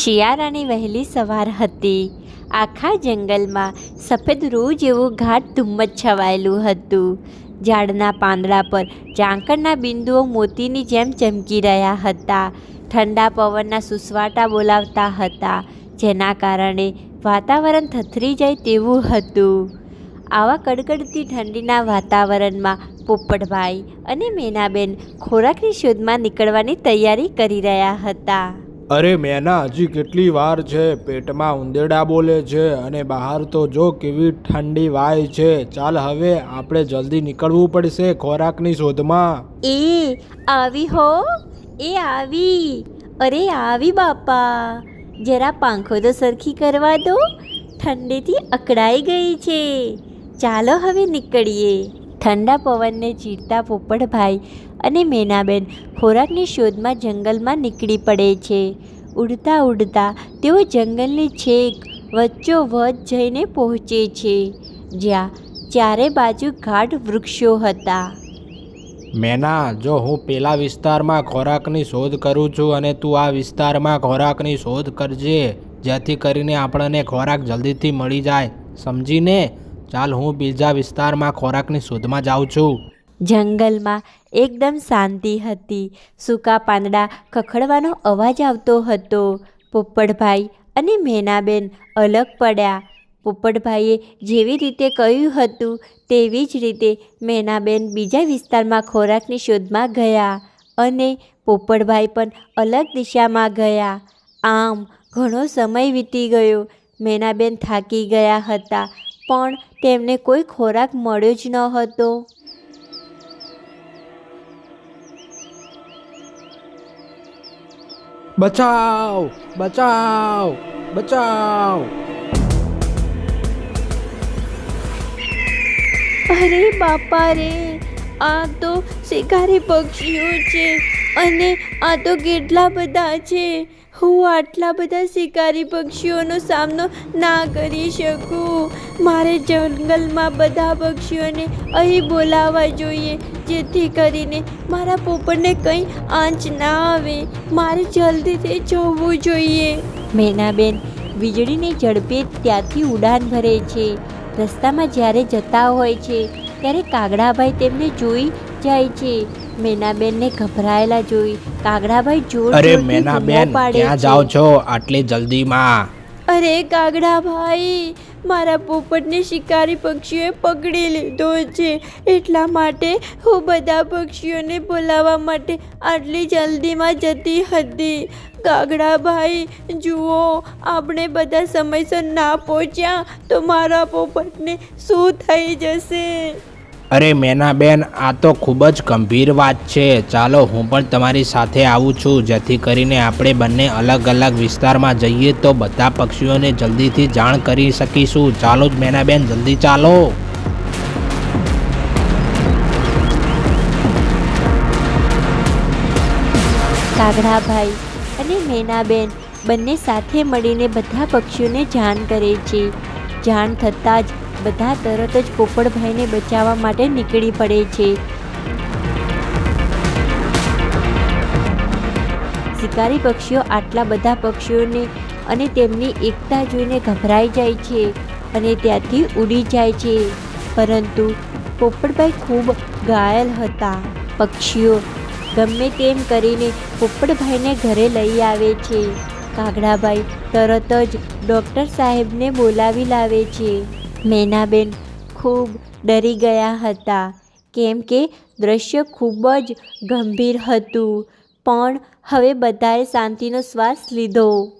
શિયાળાની વહેલી સવાર હતી. આખા જંગલમાં સફેદ રૂ જેવું ઘાટ ધુમ્મસ છવાયેલું હતું. ઝાડના પાંદડા પર ઝાંકરના બિંદુઓ મોતીની જેમ ચમકી રહ્યા હતા. ઠંડા પવનના સુસવાટા બોલાવતા હતા, જેના કારણે વાતાવરણ થથરી જાય તેવું હતું. આવા કડકડતી ઠંડીના વાતાવરણમાં પોપટભાઈ અને મેનાબેન ખોરાકની શોધમાં નીકળવાની તૈયારી કરી રહ્યા હતા. અરે મેના, હજી કેટલી વાર છે? પેટમાં ઉંદેડા બોલે છે અને બહાર તો જો કેવી ઠંડી વાય છે. ચાલ હવે આપણે જલ્દી નીકળવું પડશે ખોરાકની શોધમાં. એ, આવી હો. એ આવી. અરે આવી બાપા. જરા પાંખો તો સરખી કરવા દો. ઠંડીથી અકળાઈ ગઈ છે. ચાલો હવે નીકળીએ. ઠંડા પવનને ચીરતા પોપટભાઈ અને મેનાબેન ખોરાકની શોધમાં જંગલમાં નીકળી પડે છે. ઉડતા ઉડતા તેઓ જંગલની છેક વચ્ચોવચ જઈને પહોંચે છે. જ્યાં ચારે બાજુ ગાઢ વૃક્ષો હતા. મેના જો હું પેલા વિસ્તારમાં ખોરાકની શોધ કરું છું અને તું આ વિસ્તારમાં ખોરાકની શોધ કરજે જેથી કરીને આપણને ખોરાક જલ્દીથી મળી જાય. સમજીને? ચાલ હું બીજા વિસ્તારમાં ખોરાકની શોધમાં જાઉં છું. જંગલમાં એકદમ શાંતિ હતી. સૂકા પાંદડા ખખડવાનો અવાજ આવતો હતો. પોપટભાઈ અને મેનાબેન અલગ પડ્યા. પોપટભાઈએ જેવી રીતે કહ્યું હતું, તેવી જ રીતે મેનાબેન બીજા વિસ્તારમાં ખોરાકની શોધમાં ગયા અને પોપટભાઈ પણ અલગ દિશામાં ગયા. આમ ઘણો સમય વીતી ગયો. મેનાબેન થાકી ગયા હતા, પણ તેમને કોઈ ખોરાક મળ્યો જ ન હતો બચાવ બચાવ બચાવ. અરે બાપા રે, આ તો શિકારી પક્ષીઓ છે અને આ તો કેટલા બધા છે. હું આટલા બધા શિકારી પક્ષીઓનો સામનો ના કરી શકું. મારે જંગલમાં બધા પક્ષીઓને અહીં બોલાવવા જોઈએ, જેથી કરીને મારા પોપટને કંઈ આંચ ના આવે. મારે જલ્દીથી જવું જોઈએ. મેનાબેન વીજળીની ઝડપે ત્યાંથી ઉડાન ભરે છે. રસ્તામાં જ્યારે જતા હોય છે, ત્યારે કાગડાભાઈ તેમને જોઈ જાય છે. મેનાબેનને ગભરાયેલા જોઈ કાગડાભાઈ જોર અરે મેનાબેન ક્યાં જાઓ છો આટલી જલ્દીમાં? અરે કાગડાભાઈ મારા પોપટને શિકારી પક્ષીઓએ પકડી લીધો છે. એટલા માટે હું બધા પક્ષીઓને બોલાવવા માટે આટલી જલ્દીમાં જતી હતી. કાગડાભાઈ જુઓ આપણે બધા સમયસર ના પહોંચ્યા તો મારા પોપટને શું થઈ જશે? અરે મેનાબેન આ તો ખૂબ જ ગંભીર વાત છે. ચાલો, હું પણ તમારી સાથે આવું છું. જેથી કરીને આપણે બંને અલગ અલગ વિસ્તારમાં જઈએ તો બધા પક્ષીઓને જલ્દીથી જાણ કરી શકીશું. ચાલો જ મેનાબેન જલ્દી ચાલો. કાગડાભાઈ અને મેનાબેન બંને સાથે મળીને બધા પક્ષીઓને જાણ કરે છે. જાણ થતાં જ બધા તરત જ પોપટભાઈને બચાવવા માટે નીકળી પડે છે. શિકારી પક્ષીઓ આટલા બધા પક્ષીઓને અને તેમની એકતા જોઈને ગભરાઈ જાય છે અને ત્યાંથી ઉડી જાય છે. પરંતુ પોપટભાઈ ખૂબ ઘાયલ હતા. પક્ષીઓ ગમે તેમ કરીને પોપટભાઈને ઘરે લઈ આવે છે. કાગડાભાઈ તરત જ ડૉક્ટર સાહેબને બોલાવી લાવે છે. મેનાબેન ખૂબ ડરી ગયા હતા. કેમ કે દ્રશ્ય ખૂબ જ ગંભીર હતું. પણ હવે બધાએ શાંતિનો શ્વાસ લીધો.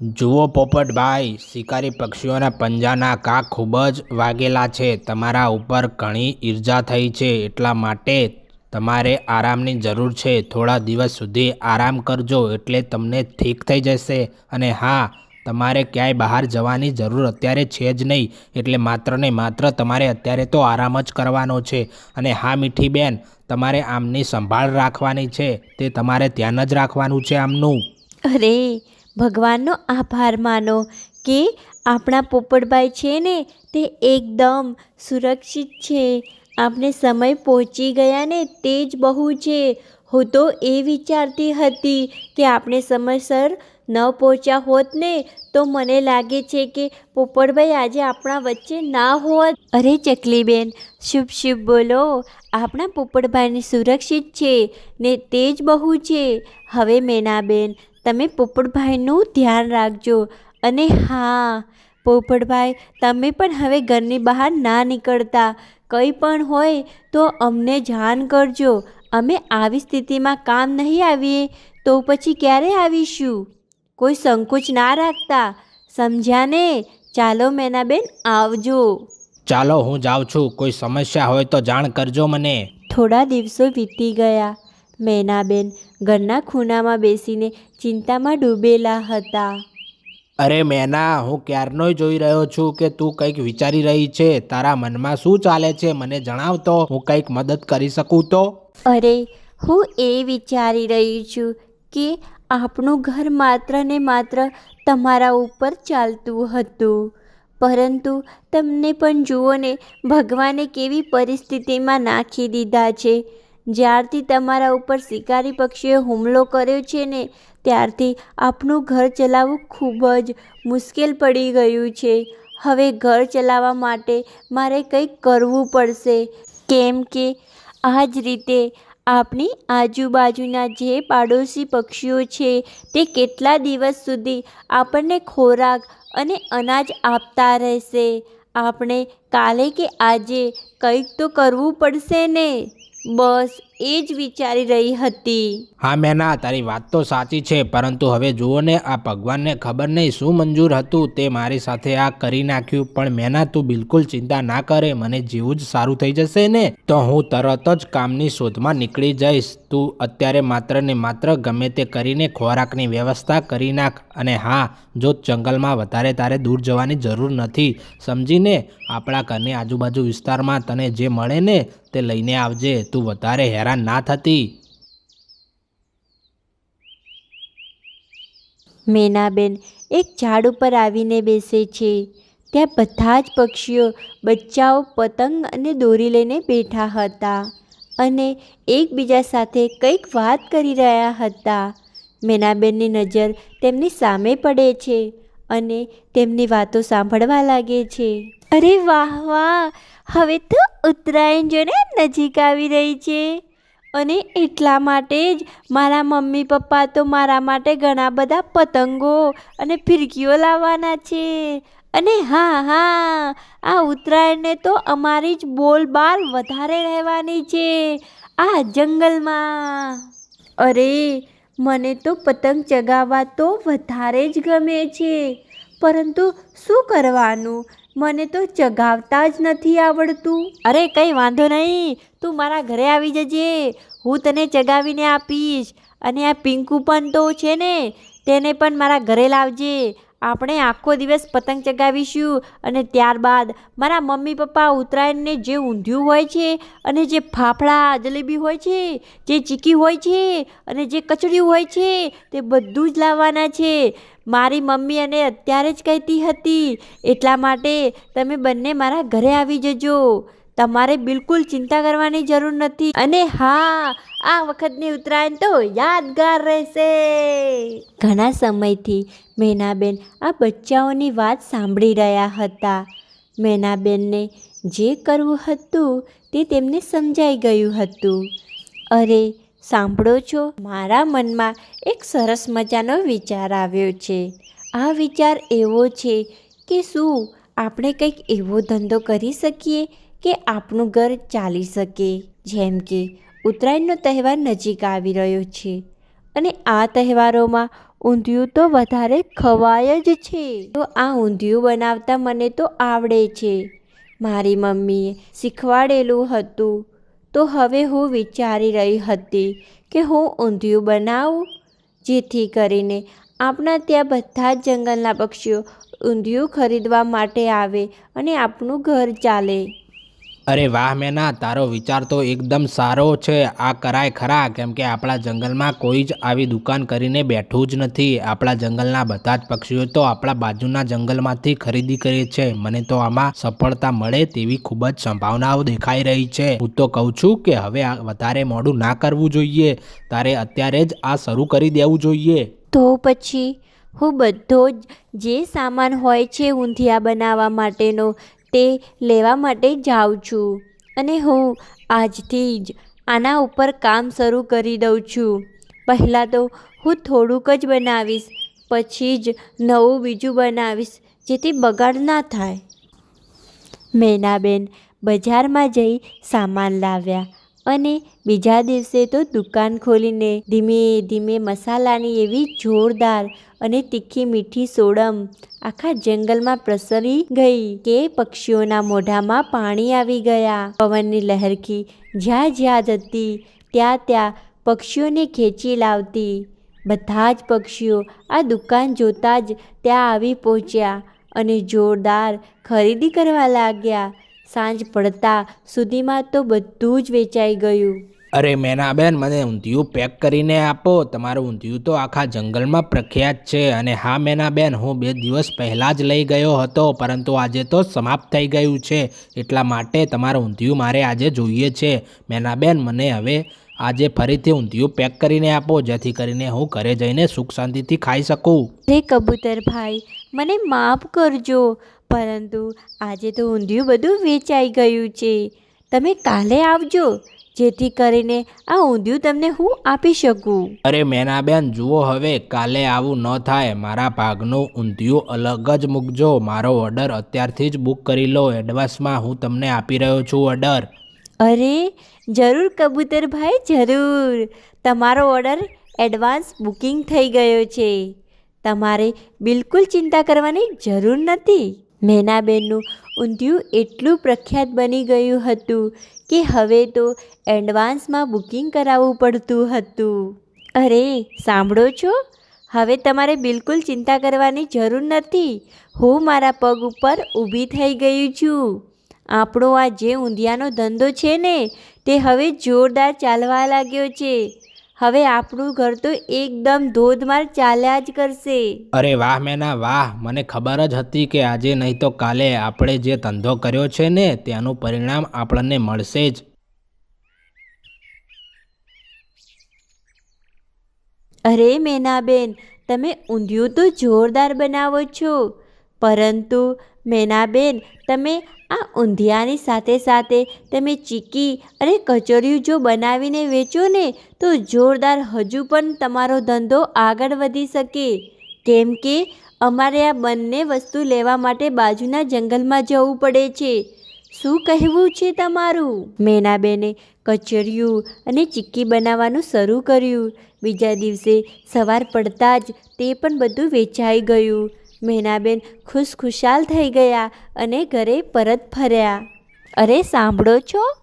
જુઓ પોપટભાઈ શિકારી પક્ષીઓના પંજાના કાક ખૂબ જ વાગેલા છે. તમારા ઉપર ઘણી ઈર્જા થઈ છે, એટલા માટે તમારે આરામની જરૂર છે. થોડા દિવસ સુધી આરામ કરજો, એટલે તમને ઠીક થઈ જશે. અને હા તમારે ક્યાંય બહાર જવાની જરૂર અત્યારે છે જ નહીં. એટલે માત્ર ને માત્ર તમારે અત્યારે તો આરામ જ કરવાનો છે. અને હા, મીઠી બેન, તમારે આમની સંભાળ રાખવાની છે. તે તમારે ધ્યાન જ રાખવાનું છે આમનું. અરે, ભગવાનનો આભાર માનો કે આપણા પોપટભાઈ છે ને, તે એકદમ સુરક્ષિત છે. આપણે સમય પહોંચી ગયા ને, તે જ બહુ છે. હું તો એ વિચારતી હતી કે આપણે સમયસર ન પહોંચ્યા હોત ને, તો મને લાગે છે કે પોપટભાઈ આજે આપણા વચ્ચે ના હોત. અરે ચકલીબેન, શુભ શુભ બોલો. આપણા પોપટભાઈની સુરક્ષિત છે ને તે જ બહુ છે. હવે મેનાબેન, તમે પોપટભાઈનું ધ્યાન રાખજો. અને હા, પોપટભાઈ, તમે પણ હવે ઘરની બહાર ના નીકળતા. કંઈ પણ હોય તો અમને જાણ કરજો. અમે આવી સ્થિતિમાં કામ નહીં આવીએ, તો પછી ક્યારે આવીશું? કોઈ સંકોચ ના રાખતા સમજ્યા ને ચાલો મેનાબેન આવજો. ચાલો હું જાઉં છું. કોઈ સમસ્યા હોય તો જાણ કરજો મને. થોડા દિવસો વીતી ગયા. મેનાબેન ઘરના ખૂણામાં બેસીને ચિંતામાં ડૂબેલા હતા. અરે મેના હું ક્યારનોય જોઈ રહ્યો છું કે તું કંઈક વિચારી રહી છે? તારા મનમાં શું ચાલે છે? મને જણાવ તો હું કંઈક મદદ કરી શકું તો? અરે હું એ વિચારી રહી છું કે આપણું ઘર માત્ર ને માત્ર તમારા ઉપર ચાલતું હતું. પરંતુ તમને પણ જુઓ ને, ભગવાને કેવી પરિસ્થિતિમાં નાખી દીધા છે. જ્યારથી તમારા ઉપર શિકારી પક્ષીએ હુમલો કર્યો છે ને, ત્યારથી આપણું ઘર ચલાવવું ખૂબ જ મુશ્કેલ પડી ગયું છે. હવે ઘર ચલાવવા માટે મારે કંઈક કરવું પડશે. કેમ કે આ જ રીતે આપણી આજુબાજુના જે પાડોશી પક્ષીઓ છે, તે કેટલા દિવસ સુધી આપણને ખોરાક અને અનાજ આપતા રહેશે? આપણે કાલે કે આજે કંઈક તો કરવું પડશે ને? બસ એ જ વિચારી રહી હતી. હા મેના, તારી વાત તો સાચી છે, પરંતુ હવે જુઓ ને, આ ભગવાનને ખબર નહીં શું મંજૂર હતું તે મારી સાથે આ કરી નાખ્યું, પણ મેના, તું બિલકુલ ચિંતા ના કરે, મને જેવું જ સારું થઈ જશે ને, તો હું તરત જ કામની શોધમાં નીકળી જઈશ. તું અત્યારે માત્ર ને માત્ર ગમે તે કરીને ખોરાકની વ્યવસ્થા કરી નાખ, અને હા, જો જંગલમાં વધારે તારે દૂર જવાની જરૂર નથી, સમજીને, આપણા ઘરની આજુબાજુ વિસ્તારમાં તને જે મળે ને, તે લઈને આવજે, તું વધારે હેરાન ના થતી. મેનાબેન એક ઝાડ ઉપર આવીને બેસે છે. ત્યાં બધા જ પક્ષીઓ બચ્ચાઓ, પતંગ અને દોરી લઈને બેઠા હતા અને એકબીજા સાથે કંઈક વાત કરી રહ્યા હતા. મેનાબેનની નજર તેમની સામે પડે છે અને તેમની વાતો સાંભળવા લાગે છે. અરે વાહ વાહ! હવે તો ઉત્તરાયણ જોને નજીક આવી રહી છે. અને એટલા માટે જ મારા મમ્મી પપ્પા તો મારા માટે ઘણા બધા પતંગો અને ફિરકીઓ લાવવાના છે. અને હા હા, આ ઉત્તરાયણને તો અમારી જ બોલબાલ વધારે રહેવાની છે. આ જંગલમાં. અરે, મને તો પતંગ ચગાવવા તો વધારે જ ગમે છે. પરંતુ શું કરવાનું? મને તો ચગાવતા જ નથી આવડતું. અરે, કંઈ વાંધો નહીં. તું મારા ઘરે આવી જજે. હું તને ચગાવીને આપીશ. અને આ પિંકુ પણ તો છે ને, તેને પણ મારા ઘરે લાવજે. આપણે આખો દિવસ પતંગ ચગાવીશું અને ત્યારબાદ મારા મમ્મી પપ્પા ઉત્તરાયણને જે ઊંધિયું હોય છે અને જે ફાફડા, જલેબી હોય છે, જે ચીકી હોય છે અને જે કચડિયું હોય છે, તે બધું જ લાવવાના છે. મારી મમ્મી અને અત્યારે જ કહેતી હતી, એટલા માટે તમે બંને મારા ઘરે આવી જજો. તમારે બિલકુલ ચિંતા કરવાની જરૂર નથી. અને હા, આ વખતની ઉત્તરાયણ તો યાદગાર રહેશે. ઘણા સમયથી મેનાબેન આ બચ્ચાઓની વાત સાંભળી રહ્યા હતા. મેનાબેનને જે કરવું હતું તે તેમને સમજાઈ ગયું હતું. અરે સાંભળો છો, મારા મનમાં એક સરસ મજાનો વિચાર આવ્યો છે. આ વિચાર એવો છે કે શું આપણે કંઈક એવો ધંધો કરી શકીએ કે આપણું ઘર ચાલી શકે? જેમ કે, ઉત્તરાયણનો તહેવાર નજીક આવી રહ્યો છે અને આ તહેવારોમાં ઊંધિયું તો વધારે ખવાય જ છે. તો આ ઊંધિયું બનાવતા મને તો આવડે છે. મારી મમ્મીએ શીખવાડેલું હતું તો હવે હું વિચારી રહી હતી કે હું ઊંધિયું બનાવું, જેથી કરીને આપણા ત્યાં બધા જ જંગલના પક્ષીઓ ઊંધિયું ખરીદવા માટે આવે અને આપણું ઘર ચાલે. અરે વાહ મેના, તારો વિચાર તો એકદમ સારો છે. આ કરાય ખરા, કેમ કે આપણા જંગલમાં કોઈ જ આવી દુકાન કરીને બેઠું જ નથી. આપણા જંગલના બધા જ પક્ષીઓ તો આપણા બાજુના જંગલમાંથી ખરીદી કરે છે. મને તો આમાં સફળતા મળે તેવી ખૂબ જ સંભાવનાઓ દેખાઈ રહી છે. હું તો કહું છું કે હવે આ વધારે મોડું ના કરવું જોઈએ. તારે અત્યારે જ આ શરૂ કરી દેવું જોઈએ. તો પછી હું બધો જ જે સામાન હોય છે ઊંધિયા બનાવવા માટેનો તે લેવા માટે જાઉં છું. અને હું આજથી જ આના ઉપર કામ શરૂ કરી દઉં છું. પહેલાં તો હું થોડુંક જ બનાવીશ, પછી જ નવું બીજું બનાવીશ, જેથી બગાડ ના થાય. મેનાબેન બજારમાં જઈ સામાન લાવ્યા. અને બીજા દિવસે તો દુકાન ખોલીને ધીમે ધીમે મસાલાની એવી જોરદાર અને તીખી મીઠી સોડમ આખા જંગલમાં પ્રસરી ગઈ કે પક્ષીઓના મોઢામાં પાણી આવી ગયા. પવનની લહેરખી જ્યાં જ્યાં જતી, ત્યાં ત્યાં પક્ષીઓને ખેંચી લાવતી. બધા જ પક્ષીઓ આ દુકાન જોતાં જ ત્યાં આવી પહોંચ્યા અને જોરદાર ખરીદી કરવા લાગ્યા. સાંજ પડતા સુધીમાં તો બધું જ વેચાઈ ગયું. અરે મેનાબેન મને ઊંધિયું પેક કરીને આપો. તમારું ઊંધિયું તો આખા જંગલમાં પ્રખ્યાત છે અને હા મેનાબેન હું બે દિવસ પહેલાં જ લઈ ગયો હતો પરંતુ આજે તો સમાપ્ત થઈ ગયું છે. એટલા માટે તમારું ઊંધિયું મારે આજે જોઈએ છે. મેનાબેન મને હવે આજે ફરીથી ઊંધિયું પેક કરીને આપો જેથી કરીને હું ઘરે જઈને સુખ શાંતિથી ખાઈ શકું. રે કબૂતરભાઈ મને માફ કરજો. પરંતુ આજે તો ઊંધિયું બધું વેચાઈ ગયું છે. તમે કાલે આવજો જેથી કરીને આ ઊંધિયું તમને હું આપી શકું. અરે મેનાબેન જુઓ હવે કાલે આવું ન થાય. મારા ભાગનું ઊંધિયું અલગ જ મૂકજો. મારો ઓર્ડર અત્યારથી જ બુક કરી લો. એડવાન્સમાં હું તમને આપી રહ્યો છું ઓર્ડર. અરે જરૂર કબૂતરભાઈ જરૂર. તમારો ઓર્ડર એડવાન્સ બુકિંગ થઈ ગયો છે. તમારે બિલકુલ ચિંતા કરવાની જરૂર નથી. મેનાબેનનું ઊંધિયું એટલું પ્રખ્યાત બની ગયું હતું કે હવે તો એડવાન્સમાં બુકિંગ કરાવવું પડતું હતું. અરે, સાંભળો છો? હવે તમારે બિલકુલ ચિંતા કરવાની જરૂર નથી. હું મારા પગ ઉપર ઊભી થઈ ગઈ છું. આપણો આ જે ઊંધિયાનો ધંધો છે ને, તે હવે જોરદાર ચાલવા લાગ્યો છે. હવે આપણું ઘર તો એકદમ ધોધમાર ચાલ્યા જ કરશે. અરે વાહ મેના વાહ. મને ખબર જ હતી કે આજે નહીં તો કાલે આપણે જે ધંધો કર્યો છે ને તેનું પરિણામ આપણને મળશે જ. અરે મેનાબેન તમે ઊંધિયું તો જોરદાર બનાવો છો. પરંતુ મેનાબેન તમે આ ઊંધિયાની સાથે સાથે તમે ચીકી અને કચોરીયું જો બનાવીને વેચો ને, તો જોરદાર હજુ પણ તમારો ધંધો આગળ વધી શકે. કેમ કે, અમારે આ બંને વસ્તુ લેવા માટે બાજુના જંગલમાં જવું પડે છે. શું કહેવું છે તમારું? મેનાબેને કચરિયું અને ચીક્કી બનાવવાનું શરૂ કર્યું. બીજા દિવસે સવાર પડતા જ તે પણ બધું વેચાઈ ગયું. મેનાબેન ખુશખુશાલ થઈ ગયા અને ઘરે પરત ફર્યા. અરે, સાંભળો છો?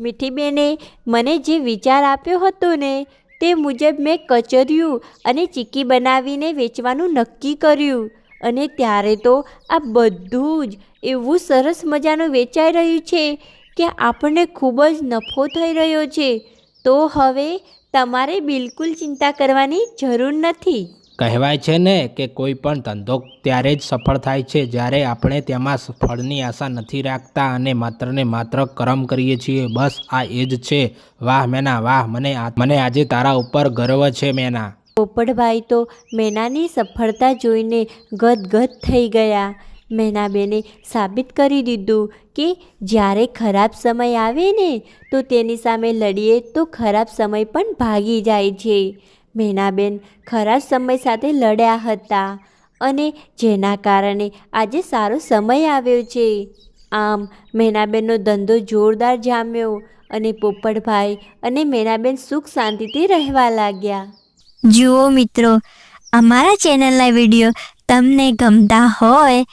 મીઠીબેને મને જે વિચાર આપ્યો હતો ને, તે મુજબ મેં કચરિયું અને ચીક્કી બનાવીને વેચવાનું નક્કી કર્યું. અને ત્યારે તો આ બધું જ એવું સરસ મજાનું વેચાઈ રહ્યું છે કે આપણને ખૂબ જ નફો થઈ રહ્યો છે. તો હવે તમારે બિલકુલ ચિંતા કરવાની જરૂર નથી. કહેવાય છે ને કે કોઈ પણ ધંધો ત્યારે જ સફળ થાય છે. જ્યારે આપણે તેમાં ફળની આશા નથી રાખતા અને માત્ર ને માત્ર કરમ કરીએ છીએ. બસ આ એ જ છે. વાહ મેના, વાહ, મને મને આજે તારા ઉપર ગર્વ છે મેના. પોપટભાઈ તો મેનાની સફળતા જોઈને ગદગદ થઈ ગયા. મેનાબેને સાબિત કરી દીધું કે જ્યારે ખરાબ સમય આવે ને, તો તેની સામે લડીએ તો ખરાબ સમય પણ ભાગી જાય છે. મેનાબેન ખરા સમય સાથે લડ્યા હતા અને જેના કારણે આજે સારો સમય આવ્યો છે. આમ મેનાબેનનો ધંધો જોરદાર જામ્યો અને પોપટભાઈ અને મેનાબેન સુખ શાંતિથી રહેવા લાગ્યા. જુઓ મિત્રો, અમારા ચેનલના વીડિયો તમને ગમતા હોય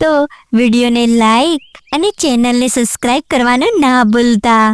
તો વિડીયોને લાઈક અને ચેનલને સબસ્ક્રાઈબ કરવાનું ના ભૂલતા.